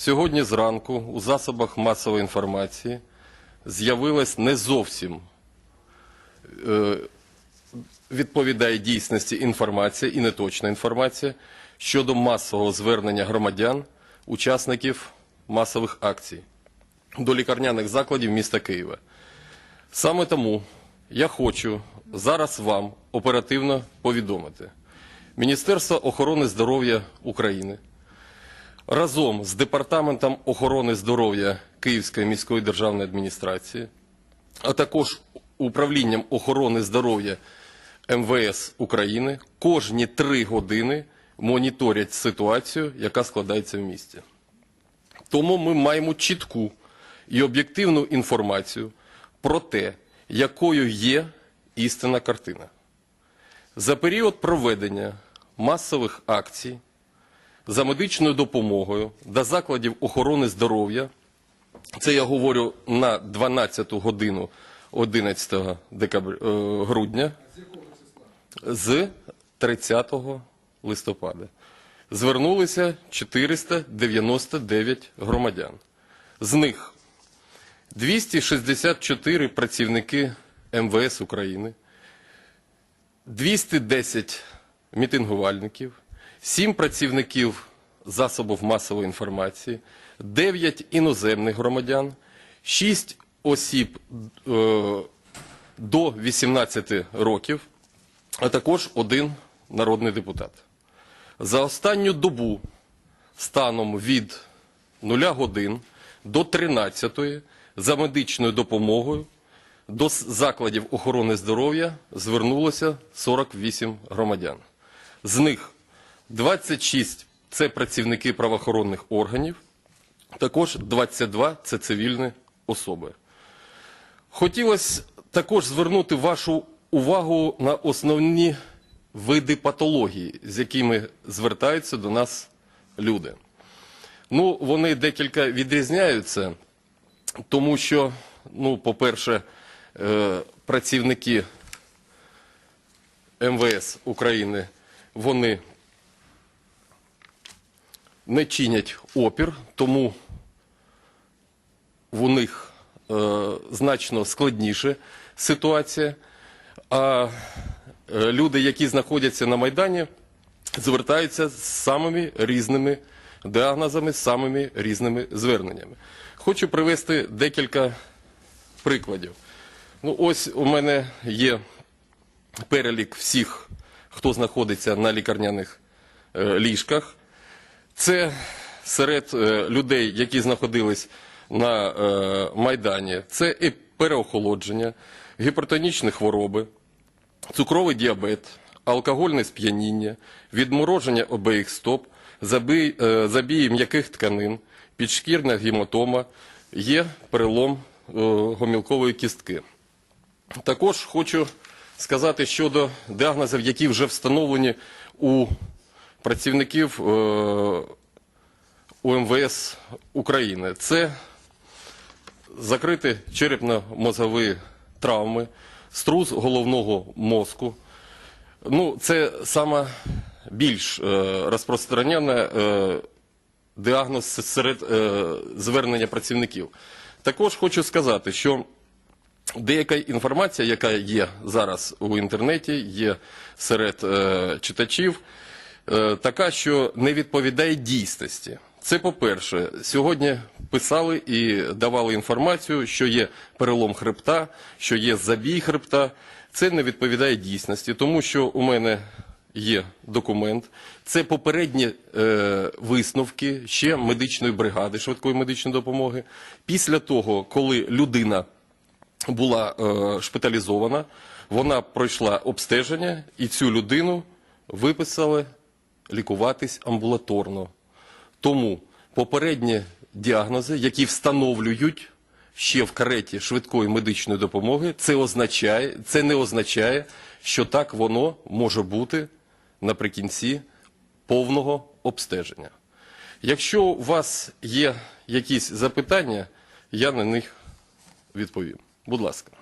Сьогодні зранку у засобах масової інформації з'явилась не зовсім е, відповідає дійсності інформація і неточна інформація щодо масового звернення громадян, учасників масових акцій до лікарняних закладів міста Києва. Саме тому я хочу зараз вам оперативно повідомити. Міністерство охорони здоров'я України разом з Департаментом охорони здоров'я Київської міської державної адміністрації, а також управлінням охорони здоров'я МВС України кожні три години моніторять ситуацію, яка складається в місті. Тому ми маємо чітку і об'єктивну інформацію про те, якою є істинна картина. За період проведення масових акцій за медичною допомогою до закладів охорони здоров'я, це я говорю на 12 годину 11 декабря, е, грудня, з 30 листопада. Звернулися 499 громадян. З них 264 працівники МВС України, 210 мітингувальників, 7 працівників засобів масової інформації, 9 іноземних громадян, 6 осіб е, до 18 років, а також один народний депутат. За останню добу станом від 0 годин до 13 за медичною допомогою до закладів охорони здоров'я звернулося 48 громадян. З них 26 – це працівники правоохоронних органів, також 22 – це цивільні особи. Хотілося також звернути вашу увагу на основні види патології, з якими звертаються до нас люди. Ну, вони декілька відрізняються, тому що, ну, по-перше, е, працівники МВС України, вони не чинять опір, тому у них е, значно складніша ситуація. А е, люди, які знаходяться на Майдані, звертаються з самими різними діагнозами, з самими різними зверненнями. Хочу привести декілька прикладів. Ну, ось у мене є перелік всіх, хто знаходиться на лікарняних е, ліжках. Це серед е, людей, які знаходились на е, Майдані, це і переохолодження, гіпертонічні хвороби, цукровий діабет, алкогольне сп'яніння, відмороження обеїх стоп, е, забії м'яких тканин, підшкірна гематома, є перелом гомілкової кістки. Також хочу сказати щодо діагнозів, які вже встановлені у працівників е, УМВС України. Це закриті черепно-мозгові травми, струс головного мозку. Ну, це саме більш е, розпространений е, діагноз серед е, звернення працівників. Також хочу сказати, що Деяка інформація, яка є зараз у інтернеті, є серед читачів, така, що не відповідає дійсності. Це по-перше, сьогодні писали і давали інформацію, що є перелом хребта, що є забій хребта. Це не відповідає дійсності, тому що у мене є документ. Це попередні е, висновки ще медичної бригади швидкої медичної допомоги. Після того, коли людина була е, шпиталізована, вона пройшла обстеження, і цю людину виписали лікуватись амбулаторно. Тому попередні діагнози, які встановлюють ще в кареті швидкої медичної допомоги, це, означає, це не означає, що так воно може бути наприкінці повного обстеження. Якщо у вас є якісь запитання, я на них відповім. Будь ласка.